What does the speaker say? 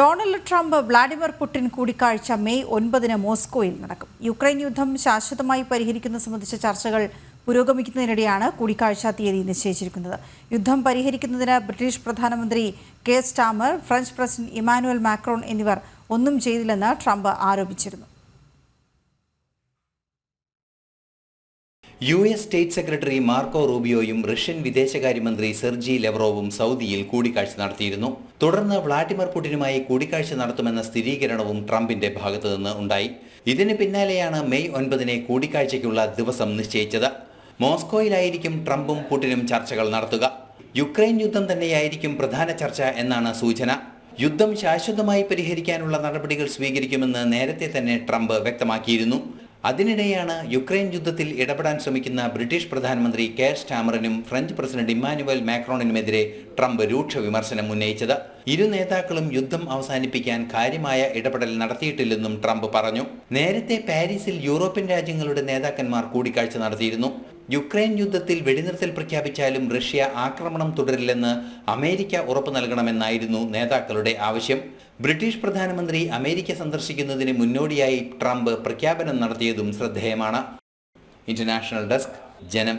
Donald Trump Vladimir Putin കൂടിക്കാഴ്ച May ഒൻപതിന് മോസ്കോയിൽ നടക്കും. യുക്രൈൻ യുദ്ധം ശാശ്വതമായി പരിഹരിക്കുന്നത് സംബന്ധിച്ച ചർച്ചകൾ പുരോഗമിക്കുന്നതിനിടെയാണ് കൂടിക്കാഴ്ച തീയതി നിശ്ചയിച്ചിരിക്കുന്നത്. യുദ്ധം പരിഹരിക്കുന്നതിന് ബ്രിട്ടീഷ് പ്രധാനമന്ത്രി Keir Starmer French president Emmanuel Macron എന്നിവർ ഒന്നും ചെയ്തില്ലെന്ന് ട്രംപ് ആരോപിച്ചിരുന്നു. U S state secretary Marco റൂബിയോയും Russian വിദേശകാര്യമന്ത്രി സെർജി ലെവറോവും സൗദിയിൽ കൂടിക്കാഴ്ച നടത്തിയിരുന്നു. തുടർന്ന് വ്ളാഡിമിർ പുടിനുമായി കൂടിക്കാഴ്ച നടത്തുമെന്ന സ്ഥിരീകരണവും ട്രംപിന്റെ ഭാഗത്തുനിന്ന് ഉണ്ടായി. ഇതിന് പിന്നാലെയാണ് മെയ് ഒൻപതിനെ കൂടിക്കാഴ്ചയ്ക്കുള്ള ദിവസം നിശ്ചയിച്ചത്. മോസ്കോയിലായിരിക്കും ട്രംപും പുടിനും ചർച്ചകൾ നടത്തുക. യുക്രൈൻ യുദ്ധം തന്നെയായിരിക്കും പ്രധാന ചർച്ച എന്നാണ് സൂചന. യുദ്ധം ശാശ്വതമായി പരിഹരിക്കാനുള്ള നടപടികൾ സ്വീകരിക്കുമെന്ന് നേരത്തെ തന്നെ ട്രംപ് വ്യക്തമാക്കിയിരുന്നു. അതിനിടെയാണ് യുക്രൈൻ യുദ്ധത്തിൽ ഇടപെടാൻ ശ്രമിക്കുന്ന ബ്രിട്ടീഷ് പ്രധാനമന്ത്രി കെയർ സ്റ്റാമറിനും ഫ്രഞ്ച് പ്രസിഡന്റ് ഇമ്മാനുവൽ മാക്രോണിനുമെതിരെ ട്രംപ് രൂക്ഷ വിമർശനം ഉന്നയിച്ചത്. ഇരു നേതാക്കളും യുദ്ധം അവസാനിപ്പിക്കാൻ കാര്യമായ ഇടപെടൽ നടത്തിയിട്ടില്ലെന്നും ട്രംപ് പറഞ്ഞു. നേരത്തെ പാരീസിൽ യൂറോപ്യൻ രാജ്യങ്ങളുടെ നേതാക്കന്മാർ കൂടിക്കാഴ്ച നടത്തിയിരുന്നു. യുക്രൈൻ യുദ്ധത്തിൽ വെടിനിർത്തൽ പ്രഖ്യാപിച്ചാലും റഷ്യ ആക്രമണം തുടരില്ലെന്ന് അമേരിക്ക ഉറപ്പു നൽകണമെന്നായിരുന്നു നേതാക്കളുടെ ആവശ്യം. ബ്രിട്ടീഷ് പ്രധാനമന്ത്രി അമേരിക്ക സന്ദർശിക്കുന്നതിന് മുന്നോടിയായി ട്രംപ് പ്രഖ്യാപനം നടത്തിയതും ശ്രദ്ധേയമാണ്. ഇന്റർനാഷണൽ ഡെസ്ക് ജനം.